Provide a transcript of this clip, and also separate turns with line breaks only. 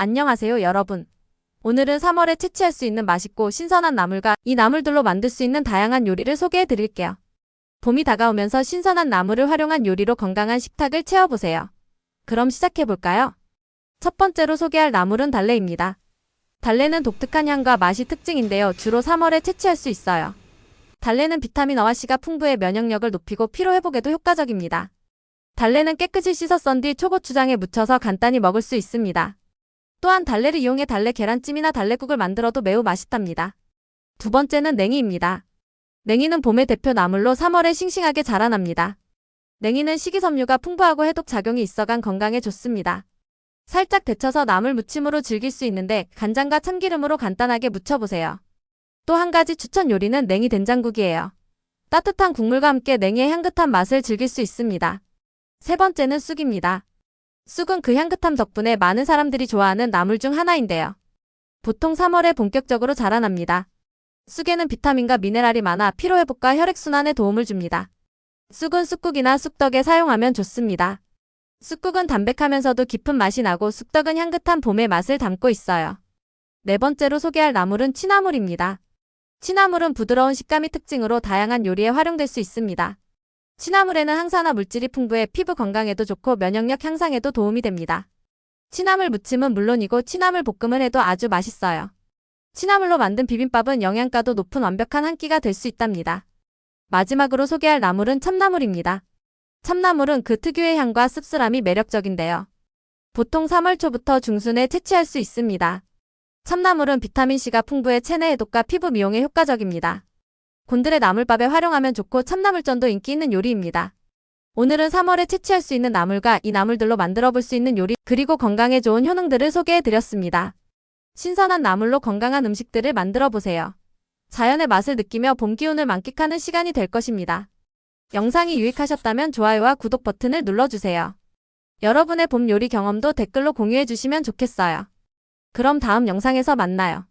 안녕하세요, 여러분. 오늘은 3월에 채취할 수 있는 맛있고 신선한 나물과 이 나물들로 만들 수 있는 다양한 요리를 소개해 드릴게요. 봄이 다가오면서 신선한 나물을 활용한 요리로 건강한 식탁을 채워보세요. 그럼 시작해 볼까요? 첫 번째로 소개할 나물은 달래입니다. 달래는 독특한 향과 맛이 특징인데요. 주로 3월에 채취할 수 있어요. 달래는 비타민 어와 C가 풍부해 면역력을 높이고 피로 회복에도 효과적입니다. 달래는 깨끗이 씻어 썬 뒤 초고추장에 묻혀서 간단히 먹을 수 있습니다. 또한 달래를 이용해 달래 계란찜이나 달래국을 만들어도 매우 맛있답니다. 두 번째는 냉이입니다. 냉이는 봄의 대표 나물로 3월에 싱싱하게 자라납니다. 냉이는 식이섬유가 풍부하고 해독 작용이 있어간 건강에 좋습니다. 살짝 데쳐서 나물 무침으로 즐길 수 있는데 간장과 참기름으로 간단하게 무쳐보세요. 또 한 가지 추천 요리는 냉이 된장국이에요. 따뜻한 국물과 함께 냉이의 향긋한 맛을 즐길 수 있습니다. 세 번째는 쑥입니다. 쑥은 그 향긋함 덕분에 많은 사람들이 좋아하는 나물 중 하나인데요. 보통 3월에 본격적으로 자라납니다. 쑥에는 비타민과 미네랄이 많아 피로회복과 혈액순환에 도움을 줍니다. 쑥은 쑥국이나 쑥떡에 사용하면 좋습니다. 쑥국은 담백하면서도 깊은 맛이 나고 쑥떡은 향긋한 봄의 맛을 담고 있어요. 네 번째로 소개할 나물은 취나물입니다. 취나물은 부드러운 식감이 특징으로 다양한 요리에 활용될 수 있습니다. 취나물에는 항산화 물질이 풍부해 피부 건강에도 좋고 면역력 향상에도 도움이 됩니다. 취나물 무침은 물론이고 취나물 볶음을 해도 아주 맛있어요. 취나물로 만든 비빔밥은 영양가도 높은 완벽한 한 끼가 될 수 있답니다. 마지막으로 소개할 나물은 참나물입니다. 참나물은 그 특유의 향과 씁쓸함이 매력적인데요. 보통 3월 초부터 중순에 채취할 수 있습니다. 참나물은 비타민C가 풍부해 체내 해독과 피부 미용에 효과적입니다. 곤드레 나물밥에 활용하면 좋고 참나물전도 인기 있는 요리입니다. 오늘은 3월에 채취할 수 있는 나물과 이 나물들로 만들어 볼 수 있는 요리 그리고 건강에 좋은 효능들을 소개해 드렸습니다. 신선한 나물로 건강한 음식들을 만들어 보세요. 자연의 맛을 느끼며 봄 기운을 만끽하는 시간이 될 것입니다. 영상이 유익하셨다면 좋아요와 구독 버튼을 눌러주세요. 여러분의 봄 요리 경험도 댓글로 공유해 주시면 좋겠어요. 그럼 다음 영상에서 만나요.